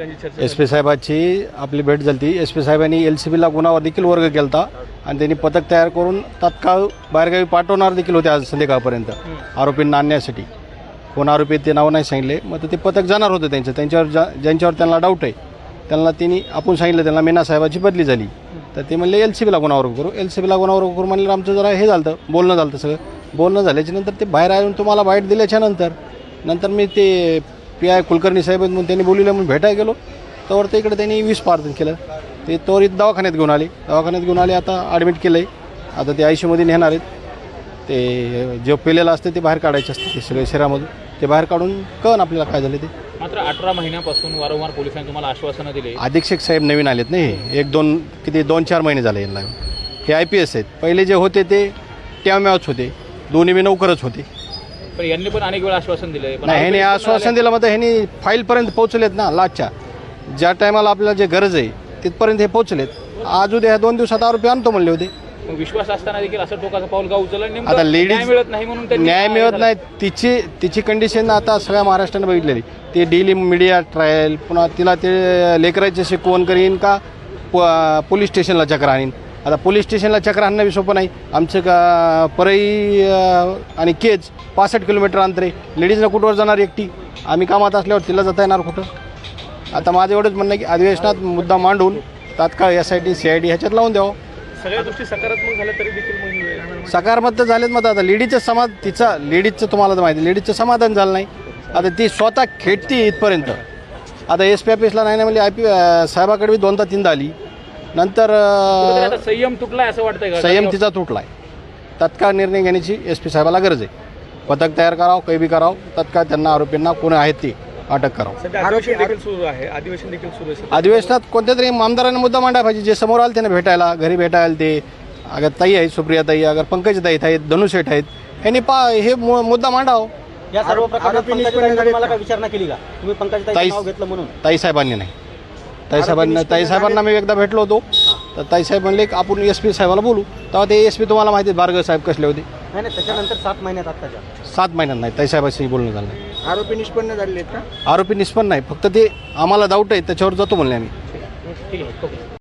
S P साहेबाची आपली भेट झाली एस पी साहेबांनी एल सी बीला गुन्हा देखील वर्ग केला होता आणि त्यांनी पथक तयार करून तात्काळ बाहेरगावी पाठवणार देखील होते आज संध्याकाळपर्यंत. आरोपींना आणण्यासाठी. कोण आरोपी ते नाव नाही सांगितले. मग ते पथक जाणार होतं त्यांचं. त्यांच्यावर ज्या ज्यांच्यावर त्यांना डाऊट आहे त्यांना त्यांनी आपण सांगितलं त्यांना मीना साहेबाची बदली झाली. तर ते म्हणले एल सी बीला गुन्हा वर्ग करू. एल सी बीला गुन्हा वर्ग करू म्हणलं आमचं जरा हे झालं बोलणं झालं सगळं. बोलणं झाल्याच्यानंतर ते बाहेर येऊन तुम्हाला बाईट दिल्याच्या नंतर. नंतर मी ते पी आय कुलकर्णी साहेब आहेत म्हणून त्यांनी बोलवलं म्हणून भेटायला गेलो. तर ते इकडे त्यांनी वीस पार्जन केलं. ते त्वरित दवाखान्यात घेऊन आले. दवाखान्यात घेऊन आले आता ॲडमिट केलं आहे आता ते आयमध्ये नेणार आहेत. ते जे पेलेलं असते ते बाहेर काढायचे असते ते सगळे शरीरामधून ते बाहेर काढून कळन आपल्याला काय झालं ते. मात्र अठरा महिन्यापासून वारंवार पोलिसांनी तुम्हाला आश्वासनं दिले. अधीक्षक साहेब नवीन आलेत नाही एक दोन किती दोन चार महिने झाले यांना. हे आय पी एस आहेत. पहिले जे होते ते ट्याम्याच होते. दोन्ही बी नौकरच होते. पण यांनी पण अनेक वेळा आश्वासन दिले नाही ह्याने आश्वासन दिलं मग ह्यानी फाईलपर्यंत पोहोचलेत ना लाचच्या ज्या टायमाला आपल्याला जे गरज आहे तिथपर्यंत हे पोहोचलेत. आज उद्या ह्या दोन दिवसात आरोपी आणतो म्हणले होते. विश्वास असताना देखील असं टोकाचं पाऊल का उचललं आता लेडीज मिळत नाही म्हणून न्याय मिळत. नाही तिची तिची कंडिशन आता सगळ्या महाराष्ट्राने बघितलेली. ते डेली मीडिया ट्रायल पुन्हा तिला ते लेकराचे शिकवण करीन का? पोलीस स्टेशनला चक्र आणीन. आता पोलीस स्टेशनला चक्र आणणं बी सोपं नाही. आमचं का परई आणि केज पासष्ट किलोमीटर अंतर. आहे लेडीजला कुठवर जाणार एकटी? आम्ही कामात असल्यावर तिला जाता येणार कुठं? आता माझं एवढंच म्हणणं की अधिवेशनात मुद्दा मांडून तात्काळ S I T C I D ह्याच्यात लावून द्यावं. सगळ्या गोष्टी सकारात्मक झाल्या तरी देखील मग सकारात्मक झालेत मग आता लेडीजचं समाज तिचा लेडीजचं तुम्हाला तर माहिती लेडीजचं समाधान झालं नाही. आता ती स्वतः खेळती इथपर्यंत. आता एस पी ऑफिसला नाही ना म्हणजे आय पी साहेबाकडे बी दोनदा तीनदा आली. नंतर कुठेतरी अं, आता संयम तुटलाय असं वाटतंय का? संयम तिचा तुटला आहे तत्काळ निर्णय घेण्याची एस पी साहेबाला गरज आहे. पथक तयार करावं काही बी करावं तत्काळ त्यांना आरोपींना कोणी आहेत ते अटक करावं. सध्या अधिवेशन देखील सुरू आहे. अधिवेशन देखील सुरू आहे अधिवेशनात कोणत्या तरी आमदारांनी मुद्दा मांडायला पाहिजे जे समोर आले त्यांना भेटायला घरी भेटायला ते. अगर ताई आहेत सुप्रिया ताई अगर पंकज ताई आहेत धनुषेठ आहेत यांनी पा हे मु- मुद्दा मांडावं. या सर्व प्रकरणात पंकजाताईंनी तुम्हाला काय विचारणा केली का? तुम्ही पंकजाताईचं ताई- नाव घेतलं म्हणून. ताईसाहेबांनी नाही. ताईसाहेबांना ताईसाहेबांना मी एकदा भेटलो होतो. तर ताईसाहेब म्हणले की आपण एस पी साहेबाला बोलू. तेव्हा ते एस पी तुम्हाला माहिती आहे बारगळ साहेब कसले होते. नाही नाही त्याच्यानंतर सात महिन्यात आत्ताच्या. सात महिन्यात नाही ताईसाहेबाशी बोलणं झालं. नाही आरोपी निष्पन्न झालेले आहेत का? आरोपी निष्पन्न नाही फक्त ते आम्हाला डाऊट आहे त्याच्यावर जातो म्हणले आम्ही. ठीक आहे ओके.